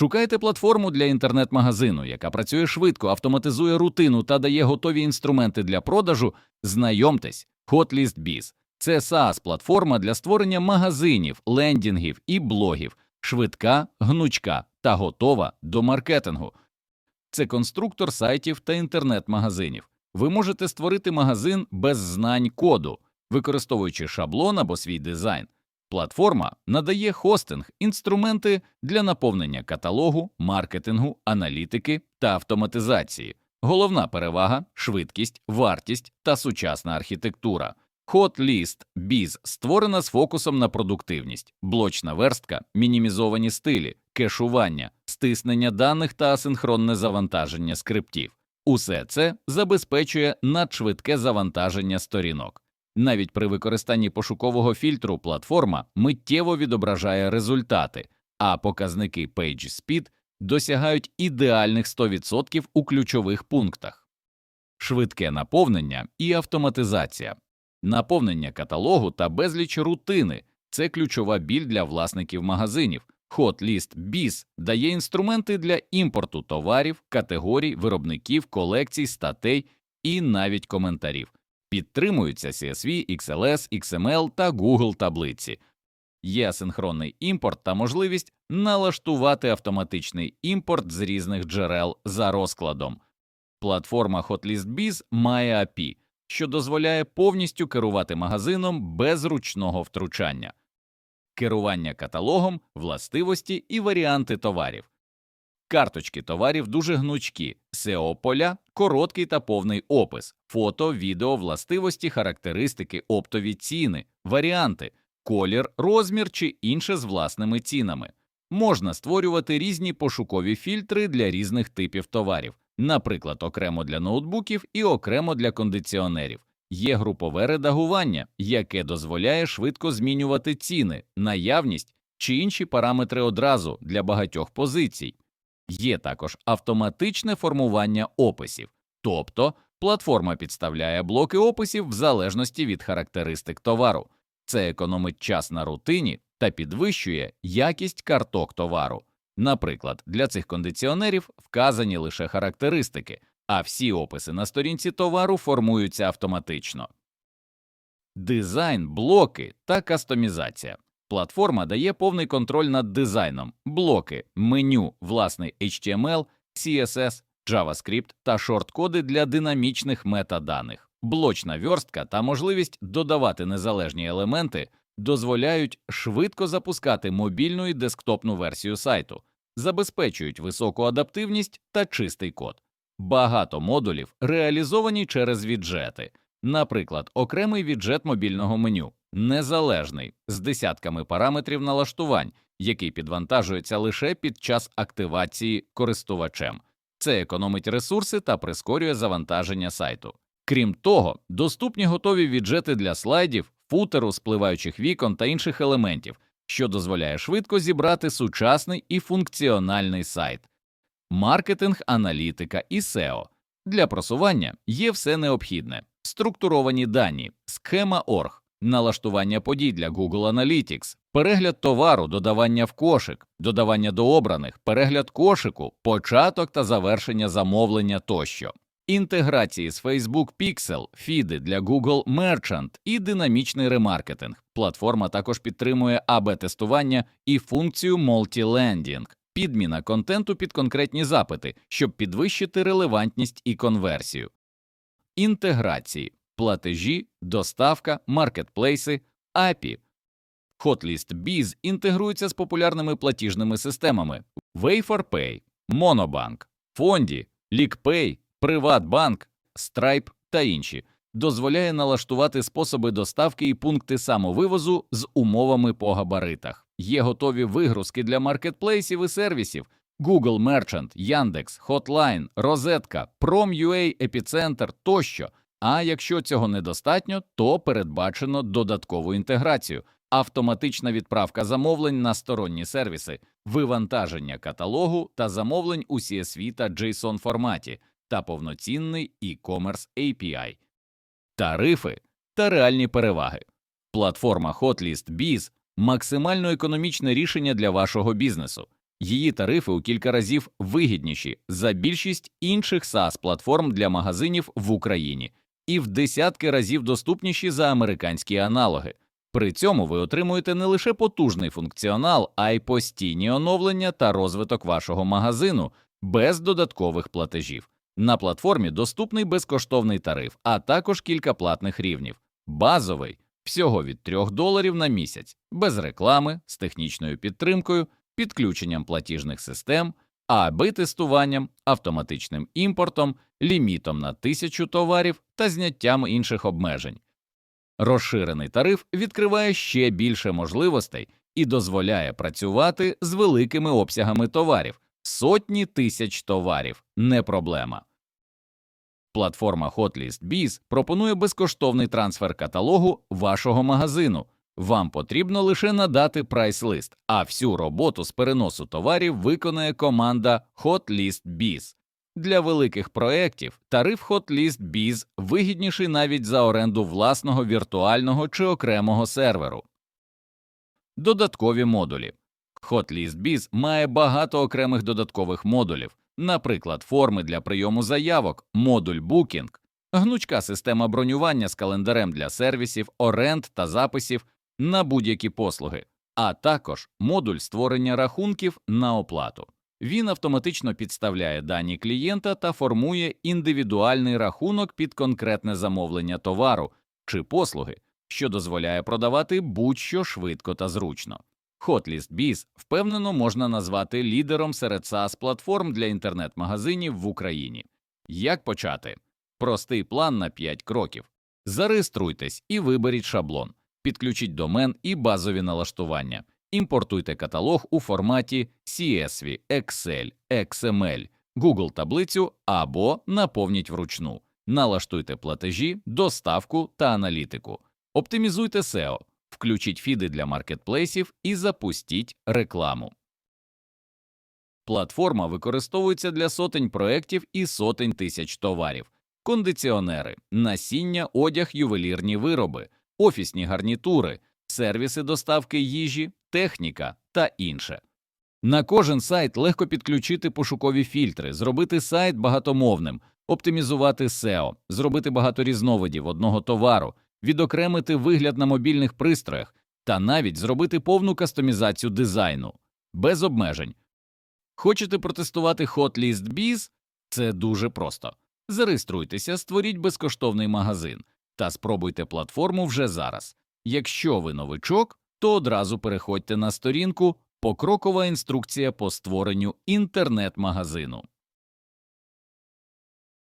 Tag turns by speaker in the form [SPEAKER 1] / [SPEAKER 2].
[SPEAKER 1] Шукайте платформу для інтернет-магазину, яка працює швидко, автоматизує рутину та дає готові інструменти для продажу. Знайомтесь, HotListBiz. Це SaaS-платформа для створення магазинів, лендінгів і блогів, швидка, гнучка та готова до маркетингу. Це конструктор сайтів та інтернет-магазинів. Ви можете створити магазин без знань коду, використовуючи шаблон або свій дизайн. Платформа надає хостинг, інструменти для наповнення каталогу, маркетингу, аналітики та автоматизації. Головна перевага швидкість, вартість та сучасна архітектура. Hotlist Biz створена з фокусом на продуктивність, блочна верстка, мінімізовані стилі, кешування, стиснення даних та асинхронне завантаження скриптів. Усе це забезпечує надшвидке завантаження сторінок. Навіть при використанні пошукового фільтру платформа миттєво відображає результати, а показники PageSpeed досягають ідеальних 100% у ключових пунктах. Швидке наповнення і автоматизація. Наповнення каталогу та безліч рутини це ключова біль для власників магазинів. Hotlist Biz дає інструменти для імпорту товарів, категорій, виробників, колекцій, статей і навіть коментарів. Підтримуються CSV, XLS, XML та Google таблиці. Є асинхронний імпорт та можливість налаштувати автоматичний імпорт з різних джерел за розкладом. Платформа HotlistBiz має API, що дозволяє повністю керувати магазином без ручного втручання, керування каталогом, властивості і варіанти товарів. Карточки товарів дуже гнучкі, SEO поля, короткий та повний опис, фото, відео, властивості, характеристики, оптові ціни, варіанти, колір, розмір чи інше з власними цінами. Можна створювати різні пошукові фільтри для різних типів товарів, наприклад, окремо для ноутбуків і окремо для кондиціонерів. Є групове редагування, яке дозволяє швидко змінювати ціни, наявність чи інші параметри одразу для багатьох позицій. Є також автоматичне формування описів, тобто платформа підставляє блоки описів в залежності від характеристик товару. Це економить час на рутині та підвищує якість карток товару. Наприклад, для цих кондиціонерів вказані лише характеристики, а всі описи на сторінці товару формуються автоматично. Дизайн, блоки та кастомізація. Платформа дає повний контроль над дизайном, блоки, меню, власний HTML, CSS, JavaScript та шорткоди для динамічних метаданих. Блочна вьорстка та можливість додавати незалежні елементи дозволяють швидко запускати мобільну і десктопну версію сайту, забезпечують високу адаптивність та чистий код. Багато модулів реалізовані через віджети, наприклад, окремий віджет мобільного меню, незалежний з десятками параметрів налаштувань, який підвантажується лише під час активації користувачем. Це економить ресурси та прискорює завантаження сайту. Крім того, доступні готові віджети для слайдів, футеру, спливаючих вікон та інших елементів, що дозволяє швидко зібрати сучасний і функціональний сайт. Маркетинг, аналітика і SEO. Для просування є все необхідне: структуровані дані, схема орг, налаштування подій для Google Analytics, перегляд товару, додавання в кошик, додавання до обраних, перегляд кошику, початок та завершення замовлення тощо. Інтеграції з Facebook Pixel, фіди для Google Merchant і динамічний ремаркетинг. Платформа також підтримує АБ-тестування і функцію Multi-Landing, підміна контенту під конкретні запити, щоб підвищити релевантність і конверсію. Інтеграції, платежі, доставка, маркетплейси, API. Hotlist Biz інтегрується з популярними платіжними системами Way4Pay, Monobank, Фонді, LeakPay, Приватбанк, Stripe та інші. Дозволяє налаштувати способи доставки і пункти самовивозу з умовами по габаритах. Є готові вигрузки для маркетплейсів і сервісів Google Merchant, Яндекс, Hotline, Розетка, Prom.ua, Епіцентр тощо. А якщо цього недостатньо, то передбачено додаткову інтеграцію, автоматична відправка замовлень на сторонні сервіси, вивантаження каталогу та замовлень у CSV та JSON форматі та повноцінний e-commerce API, тарифи та реальні переваги. Платформа Hotlist Biz – максимально економічне рішення для вашого бізнесу. Її тарифи у кілька разів вигідніші за більшість інших SaaS-платформ для магазинів в Україні і в десятки разів доступніші за американські аналоги. При цьому ви отримуєте не лише потужний функціонал, а й постійні оновлення та розвиток вашого магазину без додаткових платежів. На платформі доступний безкоштовний тариф, а також кілька платних рівнів. Базовий всього від 3 доларів на місяць, без реклами, з технічною підтримкою, підключенням платіжних систем, АБ тестуванням, автоматичним імпортом, лімітом на тисячу товарів та зняттям інших обмежень. Розширений тариф відкриває ще більше можливостей і дозволяє працювати з великими обсягами товарів, сотні тисяч товарів не проблема. Платформа HotListBiz пропонує безкоштовний трансфер каталогу вашого магазину. Вам потрібно лише надати прайс-лист, а всю роботу з переносу товарів виконає команда HotListBiz. Для великих проєктів тариф HotListBiz вигідніший навіть за оренду власного віртуального чи окремого серверу. Додаткові модулі HotListBiz має багато окремих додаткових модулів, наприклад, форми для прийому заявок, модуль Booking, гнучка система бронювання з календарем для сервісів, оренд та записів на будь-які послуги, а також модуль створення рахунків на оплату. Він автоматично підставляє дані клієнта та формує індивідуальний рахунок під конкретне замовлення товару чи послуги, що дозволяє продавати будь-що швидко та зручно. HotListBiz впевнено можна назвати лідером серед SaaS-платформ для інтернет-магазинів в Україні. Як почати? Простий план на 5 кроків. Зареєструйтесь і виберіть шаблон, підключіть домен і базові налаштування. Імпортуйте каталог у форматі CSV, Excel, XML, Google таблицю або наповніть вручну. Налаштуйте платежі, доставку та аналітику. Оптимізуйте SEO, включіть фіди для маркетплейсів і запустіть рекламу. Платформа використовується для сотень проєктів і сотень тисяч товарів, кондиціонери, насіння, одяг, ювелірні вироби, офісні гарнітури, сервіси доставки їжі, техніка та інше. На кожен сайт легко підключити пошукові фільтри, зробити сайт багатомовним, оптимізувати SEO, зробити багато різновидів одного товару, відокремити вигляд на мобільних пристроях та навіть зробити повну кастомізацію дизайну без обмежень. Хочете протестувати HotListBiz? Це дуже просто. Зареєструйтеся, створіть безкоштовний магазин та спробуйте платформу вже зараз. Якщо ви новичок, то одразу переходьте на сторінку Покрокова інструкція по створенню інтернет-магазину.